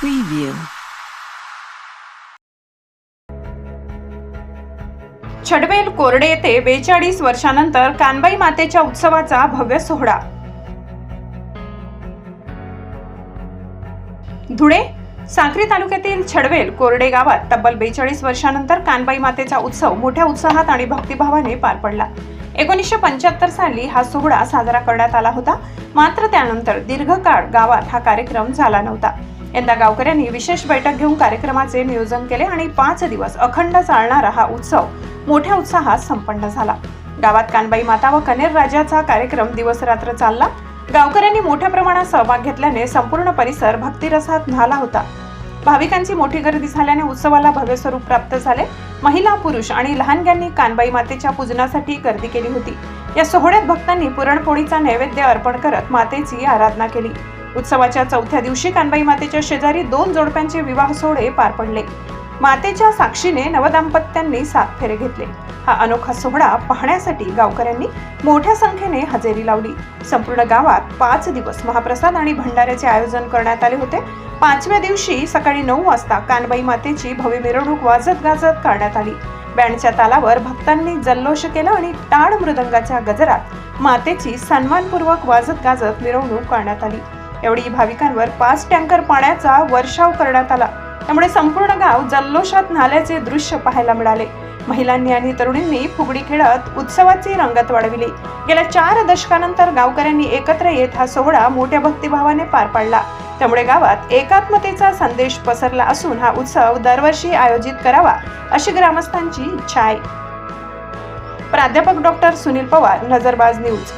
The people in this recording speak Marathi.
Preview. छडवेल कोरडे येथे बेचाळीस वर्षानंतर कानबाई मातेच्या उत्सवाचा भव्य सोहळा. धुळे साखरी तालुक्यातील छडवेल कोरडे गावात तब्बल बेचाळीस वर्षानंतर कानबाई मातेचा उत्सव मोठ्या उत्साहात आणि भक्तिभावाने पार पडला. एकोणीसशे पंच्याहत्तर साली हा सोहळा साजरा करण्यात आला होता. मात्र त्यानंतर दीर्घकाळ गावात हा कार्यक्रम झाला नव्हता. यंदा गावकऱ्यांनी विशेष बैठक घेऊन कार्यक्रमाचे नियोजन केले आणि पाच दिवस अखंड चालणारा हा उत्सव मोठ्या उत्साहात संपन्न झाला. गावात कानबाई माता व कनेर राजाचा कार्यक्रम दिवस रात्र चालला. गावकऱ्यांनी मोठ्या प्रमाणात सहभाग घेतल्याने संपूर्ण परिसर भक्तिरसात न्हाला होता. भाविकांची मोठी गर्दी झाल्याने उत्सवाला भव्य स्वरूप प्राप्त झाले. महिला पुरुष आणि लहानग्यांनी कानबाई मातेच्या पूजनासाठी गर्दी केली होती. या सोहळ्यात भक्तांनी पुरणपोळीचा नैवेद्य अर्पण करत मातेची आराधना केली. उत्सवाच्या चौथ्या दिवशी कानबाई मातेच्या शेजारी दोन जोडप्यांचे विवाह सोहळे पार पडले. मातेच्या साक्षीने नवदाम्पत्यांनी सात फेरे घेतले. हा अनोखा सोहळा पाहण्यासाठी गावकऱ्यांनी मोठ्या संख्येने हजेरी लावली. संपूर्ण गावात पाच दिवस महाप्रसाद आणि भंडाऱ्याचे आयोजन करण्यात आले होते. पाचव्या दिवशी सकाळी नऊ वाजता कानबाई मातेची भव्य मिरवणूक वाजत गाजत काढण्यात आली. बँडच्या तालावर भक्तांनी जल्लोष केला आणि टाळ मृदंगाच्या गजरात मातेची सन्मानपूर्वक वाजत गाजत मिरवणूक काढण्यात आली. एवढी भाविकांवर पाच टँकर पाण्याचा वर्षाव करण्यात आला. त्यामुळे संपूर्ण गाव जल्लोषात न्हाल्याचे दृश्य पाहायला मिळाले. महिलांनी आणि तरुणींनी फुगडी खेळत उत्सवाची रंगत वाढविली. गेल्या चार दशकानंतर गावकऱ्यांनी एकत्र येत हा सोहळा मोठ्या भक्तिभावाने पार पाडला. त्यामुळे गावात एकात्मतेचा संदेश पसरला असून हा उत्सव दरवर्षी आयोजित करावा अशी ग्रामस्थांची इच्छा आहे. प्राध्यापक डॉक्टर सुनील पवार नजरबाज न्यूज.